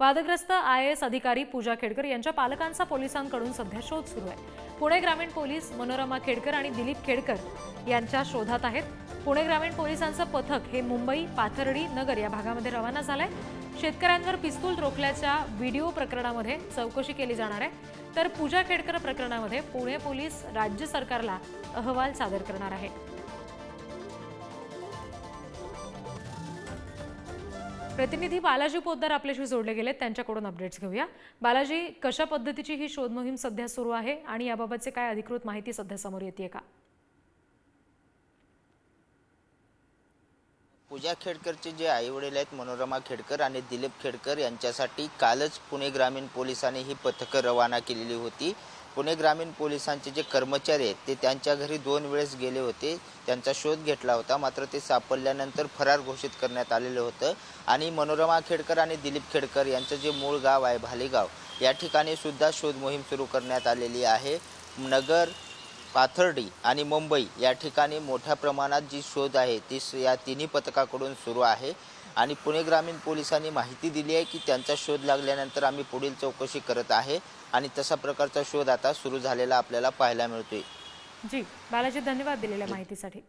वादग्रस्त I S अधिकारी पूजा खेडकर यांच्या पालकांचा पोलिसांकडून सध्या शोध सुरू आहे. पुणे ग्रामीण पोलीस मनोरमा खेडकर आणि दिलीप खेडकर यांच्या शोधात आहेत. पुणे ग्रामीण पोलिसांचं पथक हे मुंबई पाथर्डी नगर या भागामध्ये रवाना झालंय. शेतकऱ्यांवर पिस्तूल रोखल्याच्या व्हिडिओ प्रकरणामध्ये चौकशी केली जाणार आहे. तर पूजा खेडकर प्रकरणामध्ये पुणे पोलीस राज्य सरकारला अहवाल सादर करणार आहे. प्रतिनिधी बालाजी पोद्दार आपल्याशी जोडले गेलेत. त्यांच्याकडून अपडेट्स घेऊया. बालाजी कशा पद्धतीची ही शोध मोहीम सध्या सुरू आहे आणि याबाबतचे काय अधिकृत माहिती सध्या समोर येते का? पूजा खेडकरचे जे आईवडील आहेत मनोरमा खेडकर आणि दिलीप खेडकर यांच्यासाठी कालच पुणे ग्रामीण पोलिसांनी ही पथकं रवाना केलेली होती. पुणे ग्रामीण पोलिसांचे जे कर्मचारी आहेत ते त्यांच्या घरी दोन वेळेस गेले होते. त्यांचा शोध घेतला होता. मात्र ते सापडल्यानंतर फरार घोषित करण्यात आलेलं होतं. आणि मनोरमा खेडकर आणि दिलीप खेडकर यांचं जे मूळ गाव आहे भालेगाव या ठिकाणी सुद्धा शोध मोहीम सुरू करण्यात आलेली आहे. नगर पाथर्डी आणि मुंबई या ठिकाणी मोठ्या प्रमाणात जी शोध आहे ती या तिन्ही पथकाकडून सुरू आहे. आणि पुणे ग्रामीण पोलिसांनी माहिती दिली आहे की त्यांचा शोध लागल्यानंतर आम्ही पुढील चौकशी करत आहे आणि तसा प्रकारचा शोध आता सुरू झालेला आपल्याला पाहायला मिळतोय. जी बालाजी धन्यवाद दिलेल्या माहितीसाठी.